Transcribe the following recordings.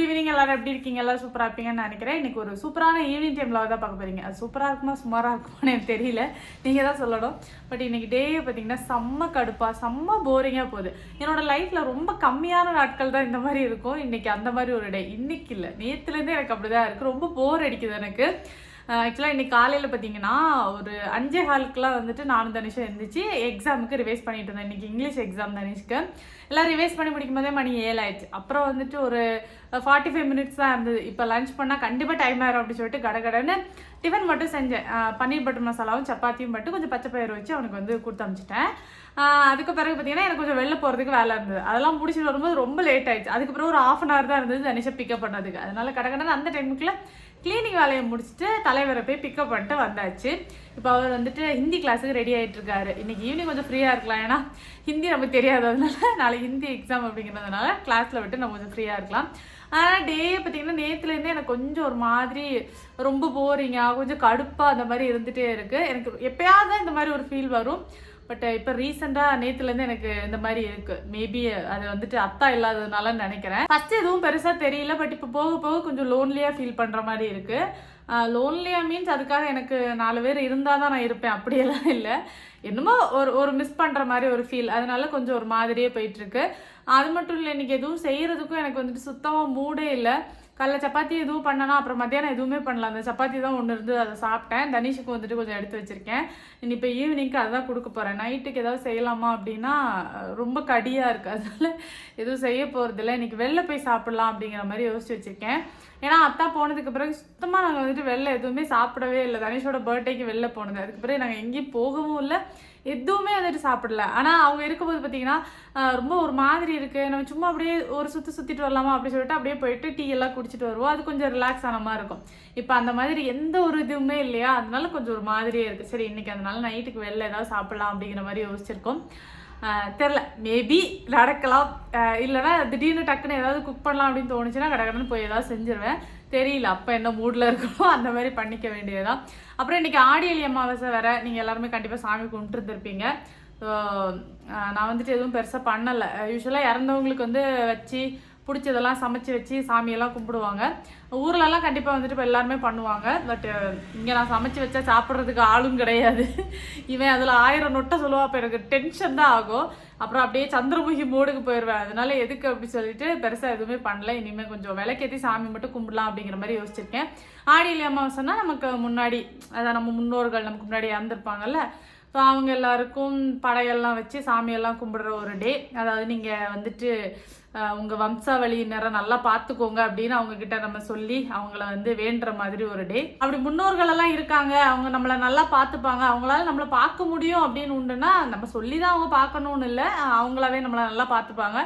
Good evening எல்லாரும் எப்படி இருக்கீங்க? எல்லாம் சூப்பராக இருப்பீங்கன்னு நினைக்கிறேன். இன்னைக்கு ஒரு சூப்பரான ஈவினிங் டைமில் தான் பார்க்க போறீங்க. அது சூப்பராக இருக்குமா சுமாராக இருக்குமான்னு எனக்கு தெரியல. நீங்கள் தான் சொல்லணும். பட் இன்னைக்கு டே பார்த்தீங்கன்னா செம்ம கடுப்பாக செம்ம போரிங்காக போகுது. என்னோட லைஃப்பில் ரொம்ப கம்மியான நாட்கள் தான் இந்த மாதிரி இருக்கும். இன்னைக்கு அந்த மாதிரி ஒரு டே இன்னைக்கு இல்லை. நேற்றுலேருந்தே எனக்கு அப்படி தான் இருக்குது ரொம்ப போர் அடிக்குது எனக்கு. ஆக்சுவலாக இன்னைக்கு காலையில் பார்த்தீங்கன்னா ஒரு அஞ்சே ஹாலுக்குலாம் வந்துட்டு நானும் தனிஷும் இருந்துச்சு எக்ஸாமுக்கு ரிவைஸ் பண்ணிட்டு இருந்தேன் இன்னைக்கு இங்கிலீஷ் எக்ஸாம் தனிஷ்க்கு. எல்லாம் ரிவைஸ் பண்ணி முடிக்கும் போதே மணி ஏழாயிடுச்சு அப்புறம் வந்துட்டு ஒரு ஃபார்ட்டி ஃபைவ் மினிட்ஸ் தான் இருந்தது. இப்போ லஞ்ச் பண்ணால் கண்டிப்பாக டைம் ஆயிரும் அப்படின்னு சொல்லிட்டு கடகடன்னு டிஃபன் மட்டும் செஞ்சேன். பன்னீர் பட்டர் மசாலாவும் சப்பாத்தியும் மட்டும் கொஞ்சம் பச்சை பயிர் வச்சு அவனுக்கு வந்து கொடுத்து அமிச்சிட்டேன் அதுக்கு பிறகு பார்த்தீங்கன்னா எனக்கு கொஞ்சம் வெளில போகிறதுக்கு வேலை இருந்தது. அதெல்லாம் முடிச்சுட்டு வரும்போது ரொம்ப லேட் ஆயிடுச்சு. அதுக்கு பிறகு ஒரு ஆஃப் அன் ஹவர் தான் இருந்தது தனிஷா பிக்கப் பண்ணதுக்கு. அதனால கடகடன்னு அந்த டைமுக்குள்ள க்ளீனிங் வேலையை முடிச்சுட்டு தலைவரை போய் பிக்கப் பண்ணிட்டு வந்தாச்சு. இப்போ அவர் வந்துட்டு ஹிந்தி கிளாஸுக்கு ரெடி ஆகிட்டு இருக்காரு. இன்னைக்கு ஈவினிங் கொஞ்சம் ஃப்ரீயாக இருக்கலாம். ஏன்னா ஹிந்தி நமக்கு தெரியாததுனால நாளைக்கு ஹிந்தி எக்ஸாம் அப்படிங்கிறதுனால கிளாஸில் விட்டு நம்ம கொஞ்சம் ஃப்ரீயாக இருக்கலாம். ஆனால் டே பார்த்தீங்கன்னா நேற்றுலேருந்தே எனக்கு கொஞ்சம் ஒரு மாதிரி ரொம்ப போரிங்காக கொஞ்சம் கடுப்பாக அந்த மாதிரி இருந்துகிட்டே இருக்குது எனக்கு எப்போயாவது தான் இந்த மாதிரி ஒரு ஃபீல் வரும். பட் uh, இப்போ ரீசெண்டாக நேற்றுலேருந்து எனக்கு இந்த மாதிரி இருக்கு. மேபி uh, அது வந்துட்டு அத்தா இல்லாததுனால நினைக்கிறேன். ஃபர்ஸ்ட் எதுவும் பெருசாக தெரியல பட் இப்போ போக போக கொஞ்சம் லோன்லியாக ஃபீல் பண்ணுற மாதிரி இருக்கு. லோன்லியாக மீன்ஸ் அதுக்காக எனக்கு நாலு பேர் இருந்தால் தான் நான் இருப்பேன். அப்படியெல்லாம் இல்லை. என்னமோ ஒரு ஒரு மிஸ் பண்ணுற மாதிரி ஒரு ஃபீல் அதனால கொஞ்சம் ஒரு மாதிரியே போயிட்டுருக்கு அது மட்டும் இல்லை இன்றைக்கி எதுவும் செய்கிறதுக்கும் எனக்கு வந்துட்டு சுத்தமாக மூடே இல்லை. காலைல சப்பாத்தி எதுவும் பண்ணலாம் அப்புறம் மத்தியானம் எதுவுமே பண்ணலாம் அந்த சப்பாத்தி தான் ஒன்று இருந்து அதை சாப்பிட்டேன். தனிஷுக்கு வந்துட்டு கொஞ்சம் எடுத்து வச்சுருக்கேன். இனி இப்போ ஈவினிங்க்கு அதுதான் கொடுக்க போகிறேன் நைட்டுக்கு ஏதாவது செய்யலாமா அப்படின்னா ரொம்ப கடியாக இருக்குது அதனால் எதுவும் செய்ய போகிறதில்ல இன்றைக்கி வெளில போய் சாப்பிட்லாம் அப்படிங்கிற மாதிரி யோசிச்சு வச்சுருக்கேன். ஏன்னா அத்தா போனதுக்கு பிறகு சுத்தமாக நாங்கள் வந்துட்டு வெளில எதுவுமே சாப்பிடவே இல்லை. தனிஷோட பர்த்டேக்கு வெளில போனது. அதுக்கு பிறகு நாங்கள் எங்கேயும் போகவும் இல்லை. எதுவுமே வந்துட்டு சாப்பிடல. ஆனால் அவங்க இருக்கும்போது பார்த்தீங்கன்னா ரொம்ப ஒரு மாதிரி இருக்குது நம்ம சும்மா அப்படியே ஒரு சுற்றி சுற்றிட்டு வரலாமா? அப்படின்னு சொல்லிட்டு அப்படியே போயிட்டு டீ எல்லாம் குடிச்சிட்டு வருவோம். அது கொஞ்சம் ரிலாக்ஸ் ஆன மாதிரி இருக்கும். இப்போ அந்த மாதிரி எந்த ஒரு இதுவுமே இல்லையா? அதனால கொஞ்சம் ஒரு மாதிரியே இருக்குது சரி இன்றைக்கி அதனால நைட்டுக்கு வெளில ஏதாவது சாப்பிடலாம் அப்படிங்கிற மாதிரி யோசிச்சிருக்கோம். தெரில மேபி நடக்கலாம். இல்லைனா இல்லைன்னா திடீர்னு டக்குன்னு ஏதாவது குக் பண்ணலாம் அப்படின்னு தோணுச்சுன்னா கடகடன்னு போய் ஏதாவது செஞ்சிருவேன். தெரியல. அப்போ என்ன மூடில் இருக்கோ அந்த மாதிரி பண்ணிக்க வேண்டியதுதான். அப்புறம் இன்றைக்கி ஆடியலி அமாவாசை வேறு. நீங்கள் எல்லாருமே கண்டிப்பாக சாமி கும்பிட்டுருந்துருப்பீங்க ஸோ நான் வந்துட்டு எதுவும் பெருசாக பண்ணலை. யூஸ்வலாக இறந்தவங்களுக்கு வந்து வச்சு பிடிச்சதெல்லாம் சமைச்சு வச்சு சாமியெல்லாம் கும்பிடுவாங்க. ஊர்லலாம் கண்டிப்பாக வந்துட்டு இப்போ எல்லாருமே பண்ணுவாங்க. பட் இங்கே நான் சமைச்சு வச்சா சாப்பிட்றதுக்கு ஆளும் கிடையாது. இவன் அதில் ஆயிரம் நொட்டை சொல்லுவா அப்போ எனக்கு டென்ஷன் தான் ஆகும். அப்புறம் அப்படியே சந்திரமுகி மூடுக்கு போயிடுவேன். அதனால எதுக்கு அப்படி சொல்லிட்டு பெருசாக எதுவுமே பண்ணல. இனிமேல் கொஞ்சம் விளக்கேற்றி சாமி மட்டும் கும்பிடலாம் அப்படிங்கிற மாதிரி யோசிச்சிருக்கேன். ஆடியிலி அமாவாசைன்னா நமக்கு முன்னாடி அதான் நம்ம முன்னோர்கள் நமக்கு முன்னாடி இறந்துருப்பாங்கல்ல ஸோ அவங்க எல்லாருக்கும் படையெல்லாம் வச்சு சாமியெல்லாம் கும்பிடுற ஒரு டே அதாவது நீங்கள் வந்துட்டு உங்கள் வம்சாவளியினரை நல்லா பார்த்துக்கோங்க அப்படின்னு அவங்கக்கிட்ட நம்ம சொல்லி அவங்கள வந்து வேண்டுற மாதிரி ஒரு டே அப்படி முன்னோர்களெல்லாம் இருக்காங்க. அவங்க நம்மளை நல்லா பார்த்துப்பாங்க. அவங்களால நம்மளை பார்க்க முடியும் அப்படின்னு உண்டுன்னா நம்ம சொல்லி தான் அவங்க பார்க்கணும்னு இல்லை. அவங்களாவே நம்மளை நல்லா பார்த்துப்பாங்க.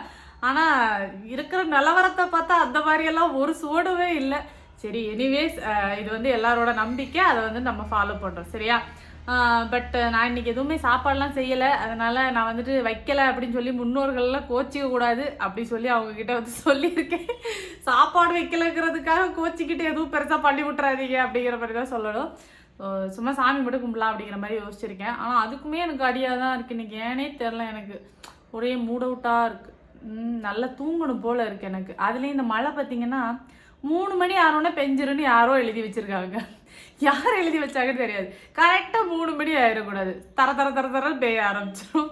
ஆனால் இருக்கிற நிலவரத்தை பார்த்தா அந்த மாதிரியெல்லாம் ஒரு சுவடுவே இல்லை. சரி எனிவேஸ் இது வந்து எல்லாரோட நம்பிக்கை. அதை வந்து நம்ம ஃபாலோ பண்ணுறோம் சரியா? பட் நான் இன்னைக்கு எதுவுமே சாப்பாடெலாம் செய்யலை. அதனால் நான் வந்துட்டு வைக்கலை அப்படின்னு சொல்லி முன்னோர்கள்லாம் கோச்சிக்க கூடாது அப்படி சொல்லி அவங்கக்கிட்ட வந்து சொல்லியிருக்கேன். சாப்பாடு வைக்கலங்கிறதுக்காக கோச்சிக்கிட்டு எதுவும் பெருசாக பண்ணி விட்டுறாதீங்க அப்படிங்கிற மாதிரி தான் சொல்லணும். சும்மா சாமி மட்டும் கும்பிடலாம் அப்படிங்கிற மாதிரி யோசிச்சிருக்கேன். ஆனால் அதுக்குமே எனக்கு அடியாக தான் இருக்குது இன்னைக்கு ஏனே தெரில எனக்கு. ஒரே மூட் அவுட்டாக இருக்குது நல்லா தூங்கணும் போல் இருக்குது எனக்கு. அதுலேயும் இந்த மழை பார்த்திங்கன்னா மூணு மணி ஆறோன்னே பெஞ்சிருன்னு யாரோ எழுதி வச்சிருக்காங்க. யார் எழுதி வச்சாங்கன்னு தெரியாது. கரெக்டாக மூணு மணி ஆயிடக்கூடாது. தர தர தர தர பெய்ய ஆரம்பிச்சிடும்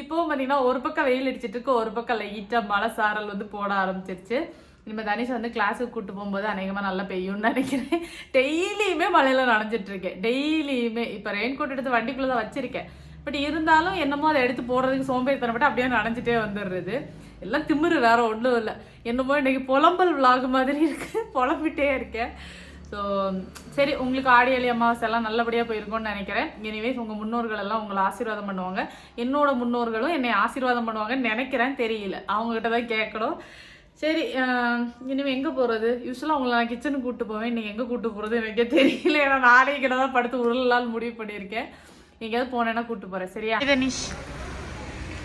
இப்போவும் பார்த்தீங்கன்னா ஒரு பக்கம் வெயில் அடிச்சிட்டு இருக்கு ஒரு பக்கம் லைட்டாக மழை சாரல் வந்து போட ஆரம்பிச்சிருச்சு. இனிமேல் தனிஷ் வந்து கிளாஸுக்கு கூட்டு போகும்போது அநேகமாக நல்லா பெய்யும்னு நினைக்கிறேன். டெய்லியுமே மழையில் நனைஞ்சிட்ருக்கேன் டெய்லியுமே. இப்போ ரெயின் கோட் எடுத்து வண்டிக்குள்ளே தான் வச்சிருக்கேன். பட் இருந்தாலும் என்னமோ அதை எடுத்து போடுறதுக்கு சோம்பேறித்தனப்பட்டு அப்படியே நனைஞ்சிட்டே வந்துடுறது. எல்லாம் திமிரு வேற ஒன்றும் இல்லை. என்னமோ இன்னைக்கு புலம்பல் விலாகு மாதிரி இருக்கு. புலம்பிட்டே இருக்கேன். ஸோ சரி உங்களுக்கு ஆடியலி அமாவாசை எல்லாம் நல்லபடியாக போயிருக்கும்னு நினைக்கிறேன். எனிவேஸ் உங்கள் முன்னோர்கள் எல்லாம் உங்களை ஆசீர்வாதம் பண்ணுவாங்க. என்னோட முன்னோர்களும் என்னை ஆசீர்வாதம் பண்ணுவாங்கன்னு நினைக்கிறேன். தெரியல. அவங்ககிட்ட தான் கேட்கணும். சரி இனிமேல் இனிமே எங்கே போகிறது யூஸ்வலாக உங்களை நான் கிச்சனுக்கு கூப்பிட்டு போவேன். நீங்கள் எங்கே கூப்பிட்டு போகிறது எனக்கே தெரியல. ஏன்னா நாளைக்கு கிட்ட தான் படுத்து உருளால் முடிவு பண்ணியிருக்கேன். எங்கேயாவது போனேன்னா கூப்பிட்டு போகிறேன் சரியா? இதனிஷ்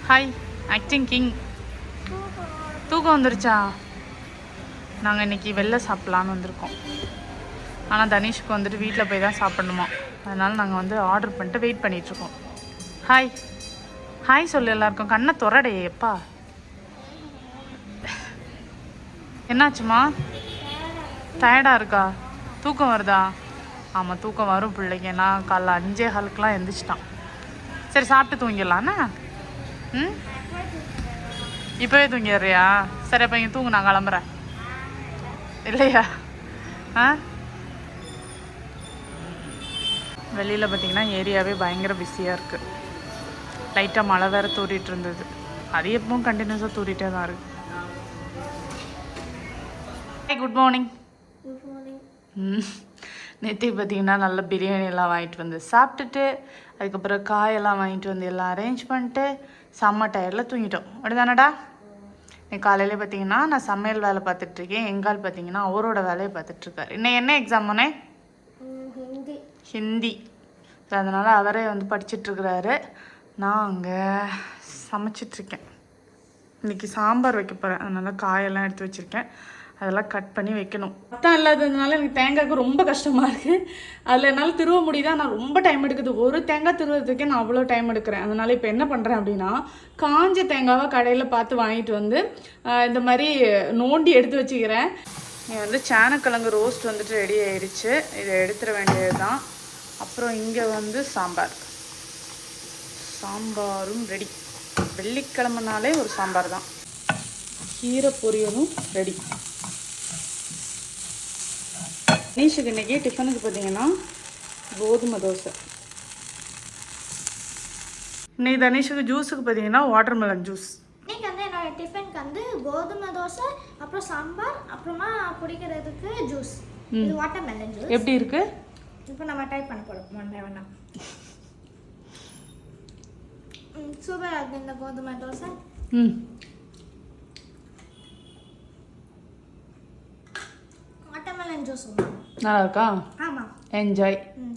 ஹாய் ஆக்டிங் கிங் தூக்கம் வந்துருச்சா? நாங்கள் இன்னைக்கு வெளில சாப்பிட்லான்னு வந்திருக்கோம். ஆனால் தனிஷ்க்கு வந்துட்டு வீட்டில் போய் தான் சாப்பிடணுமா? அதனால் நாங்கள் வந்து ஆர்டர் பண்ணிட்டு வெயிட் பண்ணிகிட்ருக்கோம் ஹாய் ஹாய் சொல்லு எல்லாருக்கும். கண்ணை துறடையே எப்பா? என்னாச்சுமா? டயர்டாக இருக்கா? தூக்கம் வருதா? ஆமாம் தூக்கம் வரும் பிள்ளைங்க நான் காலைல அஞ்சே ஹாலுக்கெலாம் எந்திரிச்சிட்டான். சரி சாப்பிட்டு தூங்கிடலாண்ணா ம்? இப்போவே தூங்கிடுறியா? சரி அப்போ இங்கே தூங்கு நான் கிளம்புறேன். இல்லையா? ஆ? வெளியில் பார்த்தீங்கன்னா ஏரியாவே பயங்கர பிஸியாக இருக்குது லைட்டாக மழை வேறு தூறிட்டு இருந்தது. அது எப்பவும் கண்டினியூஸாக தூறிட்டே தான் இருக்கு. குட் மார்னிங் குட் மார்னிங் ம். நேற்று பார்த்தீங்கன்னா நல்ல பிரியாணி எல்லாம் வாங்கிட்டு வந்து சாப்பிட்டுட்டு அதுக்கப்புறம் காயெல்லாம் வாங்கிட்டு வந்து எல்லாம் அரேஞ்ச் பண்ணிட்டு செம்ம டயர்டில் தூங்கிட்டோம். அப்படிதானடா? இன்னைக்கு காலையில பார்த்தீங்கன்னா நான் சமையல் வேலை பார்த்துட்ருக்கேன். எங்கால் பார்த்தீங்கன்னா அவரோட வேலையை பார்த்துட்ருக்காரு. இன்னும் என்ன எக்ஸாம் போனே ஹிந்தி. அதனால் அவரே வந்து படிச்சிட்ருக்கிறாரு. நான் அங்கே சமைச்சிட்ருக்கேன். இன்னைக்கு சாம்பார் வைக்க போகிறேன் அதனால் காயெல்லாம் எடுத்து வச்சுருக்கேன். அதெல்லாம் கட் பண்ணி வைக்கணும். ரத்தம் இல்லாததுனால எனக்கு தேங்காய்க்கு ரொம்ப கஷ்டமாக இருக்குது அதில் என்னால் திருவ முடியுதா? நான் ரொம்ப டைம் எடுக்குது. ஒரு தேங்காய் திருவதுக்கே நான் அவ்வளோ டைம் எடுக்கிறேன். அதனால் இப்போ என்ன பண்ணுறேன் அப்படின்னா காஞ்ச தேங்காவை கடையில் பார்த்து வாங்கிட்டு வந்து இந்த மாதிரி நோண்டி எடுத்து வச்சுக்கிறேன். இங்கே வந்து சேனக்கிழங்கு ரோஸ்ட் வந்துட்டு ரெடி ஆயிடுச்சு இதை எடுத்துட வேண்டியது தான் அப்புறம் இங்கே வந்து சாம்பார். சாம்பாரும் ரெடி வெள்ளிக்கிழமைனாலே ஒரு சாம்பார் தான் கீரை பொரியலும் ரெடி நீஷுக்கு இன்னைக்கு டிஃபனுக்கு பார்த்தீங்கன்னா கோதுமை தோசை. இன்னைக்கு தனீஷுக்கு ஜூஸுக்கு பார்த்தீங்கன்னா வாட்டர்மெலன் ஜூஸ். இன்னைக்கு வந்து என்னோட டிஃபனுக்கு வந்து கோதுமை தோசை அப்புறம் சாம்பார் அப்புறமா குடிக்கிறதுக்கு ஜூஸ். இது வாட்டர் மெலன் ஜூஸ். எப்படி இருக்கு? இப்போ நம்ம டைப் பண்ண போகிறோம் ஒன் பை ஒன்னா. சூப்பராக இருக்கு இந்த கோதுமை தோசை. ம். வாட்டர் மெலன் ஜூஸ் நல்லா இருக்கா ஆமாம் என்ஜாய் ம்